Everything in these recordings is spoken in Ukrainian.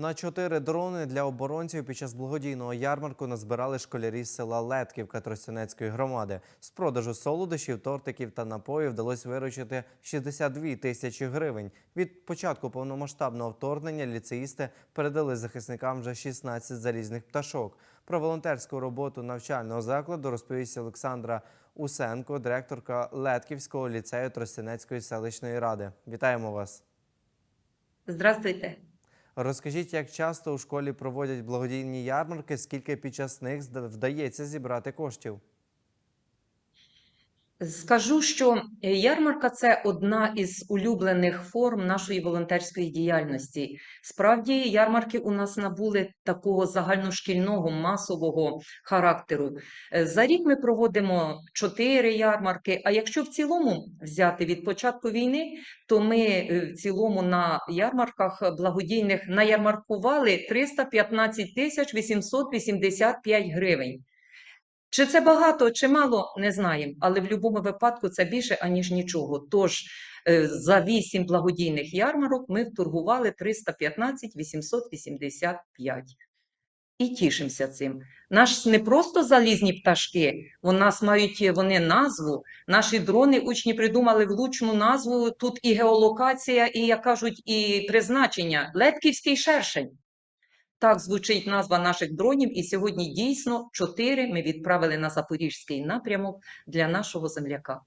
На чотири дрони для оборонців під час благодійного ярмарку назбирали школярі села Летківка Тростянецької громади. З продажу солодощів, тортиків та напоїв вдалося виручити 62 тисячі гривень. Від початку повномасштабного вторгнення ліцеїсти передали захисникам вже 16 залізних пташок. Про волонтерську роботу навчального закладу розповість Олександра Усенко, директорка Летківського ліцею Тростянецької селищної ради. Вітаємо вас! Здравствуйте. Розкажіть, як часто у школі проводять благодійні ярмарки, скільки під час них вдається зібрати коштів? Скажу, що е, ярмарка це одна із улюблених форм нашої волонтерської діяльності. Справді, ярмарки у нас набули такого загальношкільного масового характеру. Е, За рік ми проводимо чотири ярмарки. А якщо в цілому взяти від початку війни, то ми е, в цілому на ярмарках благодійних наярмаркували 315 тисяч 885 гривень. Чи це багато, чи мало, не знаємо, але в будь-якому випадку це більше, аніж нічого. Тож е, за 8 благодійних ярмарок ми вторгували 315 885. І тішимося цим. Наш не просто залізні пташки, у нас мають вони назву. Наші дрони учні придумали влучну назву. Тут і геолокація, і як кажуть, і призначення. Летківський шершень. Так звучить назва наших дронів, і сьогодні дійсно чотири ми відправили на запорізький напрямок для нашого земляка.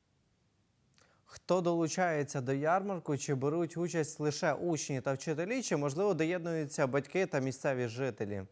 Хто долучається до ярмарку, чи беруть участь лише учні та вчителі, чи можливо доєднуються батьки та місцеві жителі?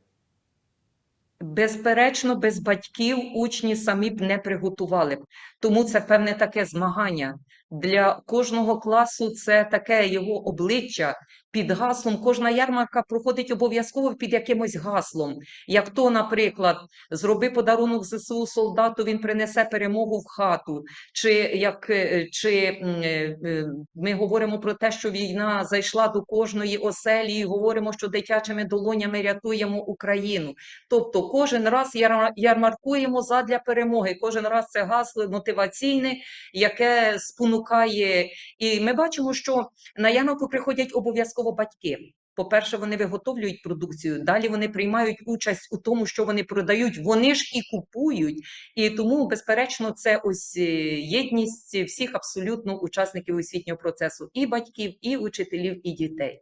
Безперечно, без батьків учні самі б не приготували б. Тому це певне таке змагання. Для кожного класу це таке його обличчя під гаслом. Кожна ярмарка проходить обов'язково під якимось гаслом. Як то, наприклад, зроби подарунок ЗСУ солдату, він принесе перемогу в хату. Чи як е, чи е, е, ми говоримо про те, що війна зайшла до кожної оселі, і говоримо, що дитячими долонями рятуємо Україну. Тобто кожен раз ярмаркуємо задля перемоги. Кожен раз це гасло мотиваційне, яке спонукає. І ми бачимо, що на ярмарку приходять обов'язково батьки. По-перше, вони виготовлюють продукцію, далі вони приймають участь у тому, що вони продають. Вони ж і купують. І тому, безперечно, це ось е, єдність всіх абсолютно учасників освітнього процесу: і батьків, і учителів, і дітей.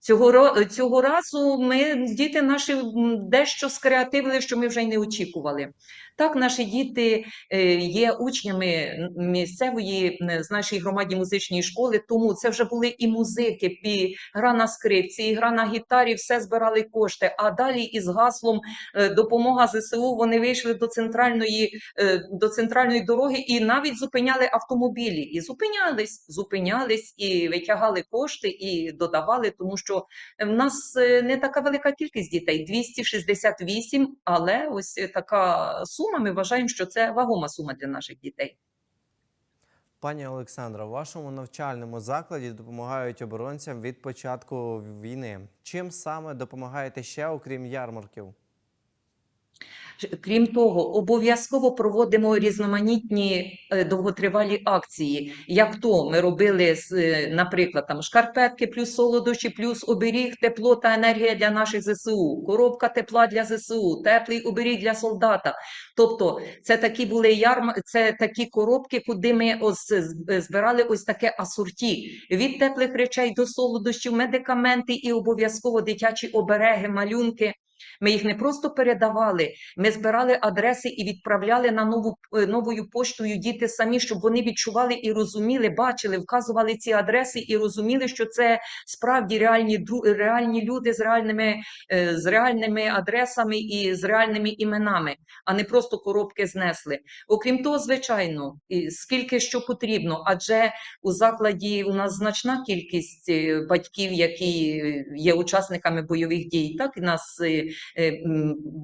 Цього, цього разу ми діти наші дещо скреативили, що ми вже й не очікували. Так, наші діти е, є учнями місцевої з нашої громаді музичної школи, тому це вже були і музики, і гра на скрипці, і гра на гітарі, все збирали кошти. А далі із гаслом е, допомога ЗСУ вони вийшли до центральної, е, до центральної дороги і навіть зупиняли автомобілі. І зупинялись, зупинялись і витягали кошти і додавали, тому що в нас е, не така велика кількість дітей 268, але ось е, така сума. Ми вважаємо, що це вагома сума для наших дітей. Пані Олександра, в вашому навчальному закладі допомагають оборонцям від початку війни. Чим саме допомагаєте ще, окрім ярмарків? Крім того, обов'язково проводимо різноманітні е, довготривалі акції. Як то ми робили, е, наприклад, там шкарпетки, плюс солодощі, плюс оберіг, тепло та енергія для наших ЗСУ, коробка тепла для ЗСУ, теплий оберіг для солдата. Тобто, це такі були ярм... це такі коробки, куди ми ось з- збирали ось таке асорті від теплих речей до солодощів, медикаменти і обов'язково дитячі обереги, малюнки. Ми їх не просто передавали, ми збирали адреси і відправляли на нову е, новою поштою діти самі, щоб вони відчували і розуміли, бачили, вказували ці адреси і розуміли, що це справді реальні реальні люди з реальними е, з реальними адресами і з реальними іменами, а не просто коробки знесли. Окрім того, звичайно, скільки що потрібно, адже у закладі у нас значна кількість е, батьків, які є учасниками бойових дій. Так нас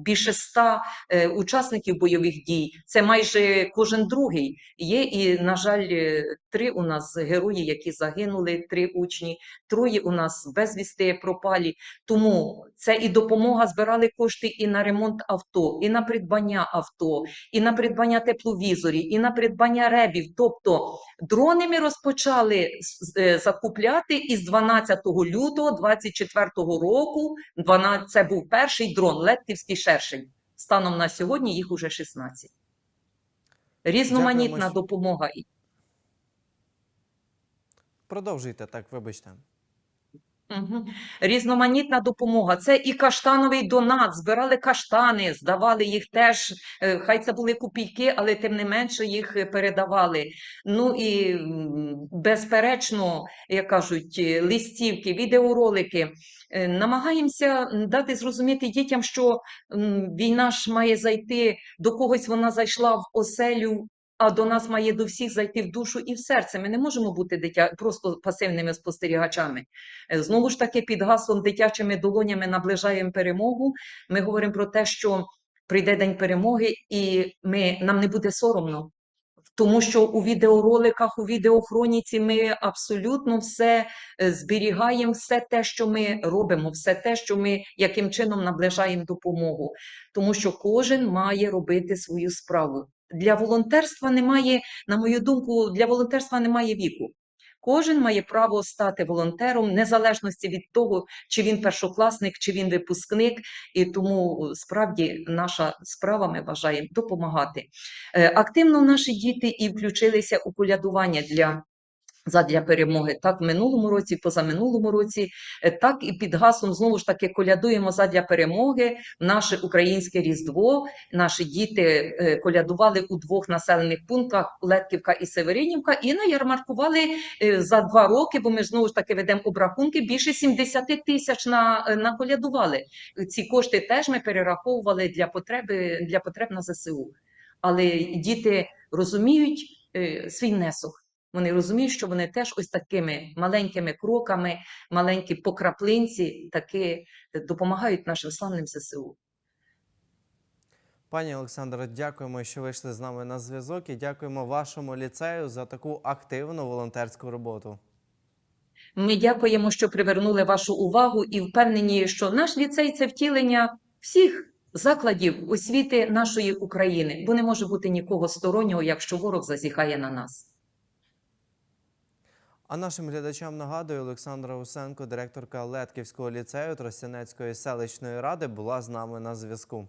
більше ста е, учасників бойових дій. Це майже кожен другий. Є і, на жаль, е, три у нас герої, які загинули, три учні, троє у нас безвісти пропалі. Тому це і допомога збирали кошти і на ремонт авто, і на придбання авто, і на придбання тепловізорів, і на придбання ребів. Тобто дрони ми розпочали е, закупляти із 12 лютого 24 року. 12, це був перший дрон, лептівський шершень. Станом на сьогодні їх уже 16. Різноманітна Дякуємо, допомога. Продовжуйте так, вибачте. Різноманітна допомога. Це і каштановий донат. Збирали каштани, здавали їх теж. е, Хай це були копійки, але тим не менше їх передавали. Ну і безперечно, як кажуть, е, листівки, відеоролики. Е, Намагаємося дати зрозуміти дітям, що війна ж має зайти до когось. Вона зайшла в оселю. А до нас має до всіх зайти в душу і в серце. Ми не можемо бути дитя просто пасивними спостерігачами. Е, Знову ж таки, під гаслом дитячими долонями наближаємо перемогу. Ми говоримо про те, що прийде день перемоги, і ми, нам не буде соромно. Тому що у відеороликах, у відеохроніці ми абсолютно все е, зберігаємо, все те, що ми робимо, все те, що ми яким чином наближаємо допомогу. Тому що кожен має робити свою справу. Для волонтерства немає, на мою думку, для волонтерства немає віку. Кожен має право стати волонтером, незалежності від того, чи він першокласник, чи він випускник. І тому е, справді наша справа, ми вважаємо, допомагати. Е, Активно наші діти і включилися у колядування для. Задля перемоги, так в минулому році, позаминулому році, е, так і під гаслом знову ж таки колядуємо задля перемоги наше українське різдво. Наші діти е, колядували у двох населених пунктах Летківка і Северинівка, і наярмаркували е, за два роки, бо ми ж знову ж таки ведемо обрахунки. Більше 70 тисяч на, наколядували. Ці кошти теж ми перераховували для потреби для потреб на ЗСУ. Але діти розуміють свій внесок. Вони розуміють, що вони теж ось такими маленькими кроками, маленькі покраплинці, таки допомагають нашим славним ЗСУ. Пані Олександро, дякуємо, що вийшли з нами на зв'язок і дякуємо вашому ліцею за таку активну волонтерську роботу. Ми дякуємо, що привернули вашу увагу і впевнені, що наш ліцей це втілення всіх закладів освіти нашої України, бо не може бути нікого стороннього, якщо ворог зазіхає на нас. А нашим глядачам нагадую, Олександра Усенко, директорка Летківського ліцею Тростянецької селищної ради, була з нами на зв'язку.